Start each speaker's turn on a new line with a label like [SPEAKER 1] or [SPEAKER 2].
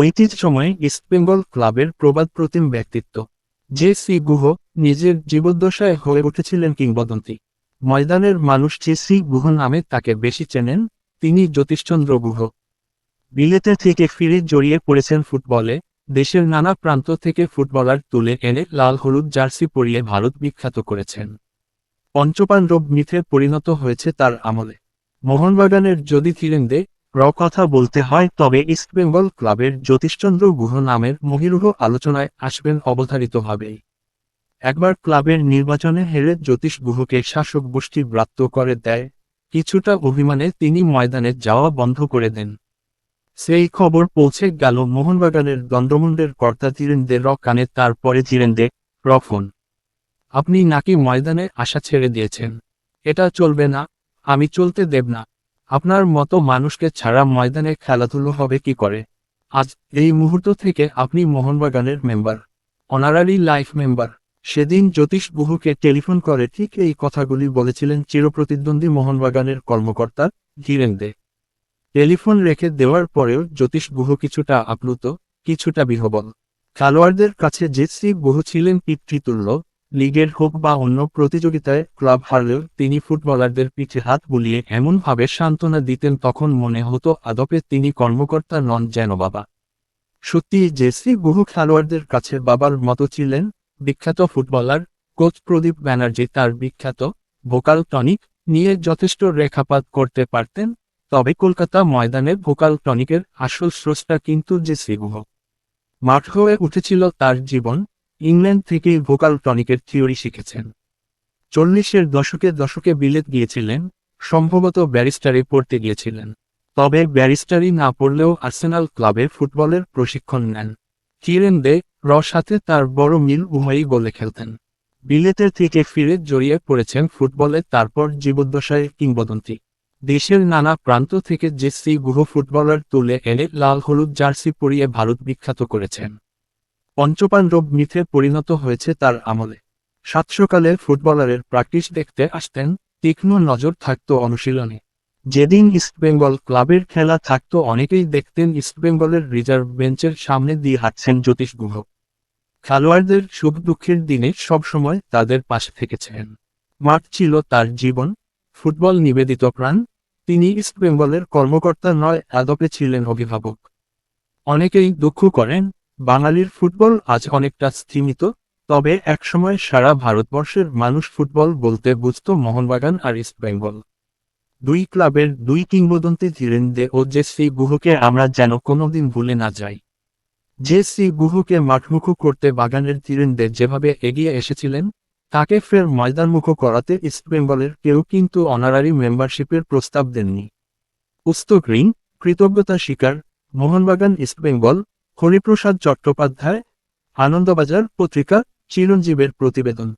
[SPEAKER 1] ঐতিহ্যময় ইস্টবেঙ্গল ক্লাবের প্রবাদ প্রতিম ব্যক্তিত্ব। যে সি গুহ নিজের জীবদ্দশায় হয়ে উঠেছিলেন কিংবদন্তি। ময়দানের মানুষ যে সি গুহ নামে তাকে বেশি চেনেন, তিনি জ্যোতিষচন্দ্র গুহ। বিলেতে থেকে ফিরে জড়িয়ে পড়েছেন ফুটবলে, দেশের নানা প্রান্ত থেকে ফুটবলার তুলে এনে লাল হলুদ জার্সি পরিয়ে ভারত বিখ্যাত করেছেন। পঞ্চপাণ্ডব মিথে পরিণত হয়েছে তার আমলে। মোহনবাগানের যদি ধীরেন্দে র কথা বলতে হয়, তবে ইস্টবেঙ্গল ক্লাবের জ্যোতিষচন্দ্র গুহ নামের মহিরুহ আলোচনায় আসবেন অবধারিত অবধারিতভাবেই একবার ক্লাবের নির্বাচনে হেরে জ্যোতিষ গুহকে শাসক গোষ্ঠী ব্রাত্য করে দেয়, কিছুটা অভিমানে তিনি ময়দানে যাওয়া বন্ধ করে দেন। সেই খবর পৌঁছে গেল মোহনবাগানের দ্বন্দ্বমুণ্ডের কর্তা ধীরেন্দে র কানে, তারপরে ধীরেন্দে রফন আপনি নাকি ময়দানে আশা ছেড়ে দিয়েছেন। এটা চলবে না, আমি চলতে দেব না। আপনার মতো মানুষকে ছাড়া ময়দানে খেলাধুলো হবে কি করে? আজ, এই মুহূর্ত থেকে আপনি মোহনবাগানের মেম্বার, অনারারি লাইফ মেম্বার। সেদিন জ্যোতিষ গুহকে টেলিফোন করে ঠিক এই কথাগুলি বলেছিলেন চিরপ্রতিদ্বন্দ্বী মোহনবাগানের কর্মকর্তা ধীরেন্দে টেলিফোন রেখে দেওয়ার পরেও জ্যোতিষ গুহ কিছুটা আপ্লুত, কিছুটা বিহবল। খেলোয়াড়দের কাছে শ্রী গুহ ছিলেন পিতৃতুল্য লিগের হোক বা অন্য প্রতিযোগিতায় ক্লাব হারলেও তিনি ফুটবলারদের পিঠে হাত বুলিয়ে এমনভাবে সান্ত্বনা দিতেন তখন মনে হতো আদপে তিনি কর্মকর্তা নন যেন বাবা। সত্যি জেসি বহু খেলোয়াড়দের কাছে বাবার মতো ছিলেন। বিখ্যাত ফুটবলার কোচ প্রদীপ ব্যানার্জি তার বিখ্যাত ভোকাল টনিক নিয়ে যথেষ্ট রেখাপাত করতে পারতেন, তবে কলকাতা ময়দানে ভোকাল টনিকের আসল স্রষ্টা কিন্তু জেসি গুহ। মাঠ হয়ে উঠেছিল তার জীবন। ইংল্যান্ড থেকেই ভোকাল টনিকের থিওরি শিখেছেন। চল্লিশের দশকে দশকে বিলেত গিয়েছিলেন, সম্ভবত ব্যারিস্টারি পড়তে গিয়েছিলেন। তবে ব্যারিস্টারি না পড়লেও আর্সেনাল ক্লাবে ফুটবলের প্রশিক্ষণ নেন। কিরেন দে র সাথে তার বড় মিল উভয়ই বলে খেলতেন। বিলেতের থেকে ফিরে জড়িয়ে পড়েছেন ফুটবলে তারপর জীবদ্দশায় কিংবদন্তি। দেশের নানা প্রান্ত থেকে জেসি গুহ ফুটবলার তুলে এনে লাল হলুদ জার্সি পরিয়ে ভারত বিখ্যাত করেছেন। পঞ্চপাণ্ডব মিথে পরিণত হয়েছে তার আমলে। সাতসকালে ফুটবলারের প্র্যাকটিস দেখতে আসতেন, তীক্ষ্ণ নজর থাকত অনুশীলনে। যেদিন ইস্টবেঙ্গল ক্লাবের খেলা থাকত, অনেকেই দেখতেন ইস্টবেঙ্গলের রিজার্ভ বেঞ্চের সামনে দিয়ে হাঁটছেন জ্যোতিষ গুহ। খেলোয়াড়দের সুখ দুঃখের দিনে সবসময় তাদের পাশে থেকেছেন। মাঠ ছিল তার জীবন, ফুটবল নিবেদিত প্রাণ। তিনি ইস্টবেঙ্গলের কর্মকর্তা নয় আদপে ছিলেন অভিভাবক। অনেকেই দুঃখ করেন বাঙালির ফুটবল আজ অনেকটা স্থিমিত তবে একসময় সারা ভারতবর্ষের মানুষ ফুটবল বলতে বুঝত মোহনবাগান আর ইস্টবেঙ্গল দুই ক্লাবের দুই কিংবদন্তি ধীরেন্দে ও জেসি গুহকে আমরা যেন কোনোদিন ভুলে না যাই। জেসি গুহকে মাঠমুখো করতে বাগানের ধীরেন্দে যেভাবে এগিয়ে এসেছিলেন, তাকে ফের ময়দানমুখ করাতে ইস্টবেঙ্গলের কেউ কিন্তু অনারারি মেম্বারশিপের প্রস্তাব দেননি। পুস্তক ঋণ কৃতজ্ঞতা স্বীকার, মোহনবাগান ইস্টবেঙ্গল হরিপ্রসাদ চট্টোপাধ্যায় আনন্দবাজার পত্রিকা চিরঞ্জীবের প্রতিবেদন।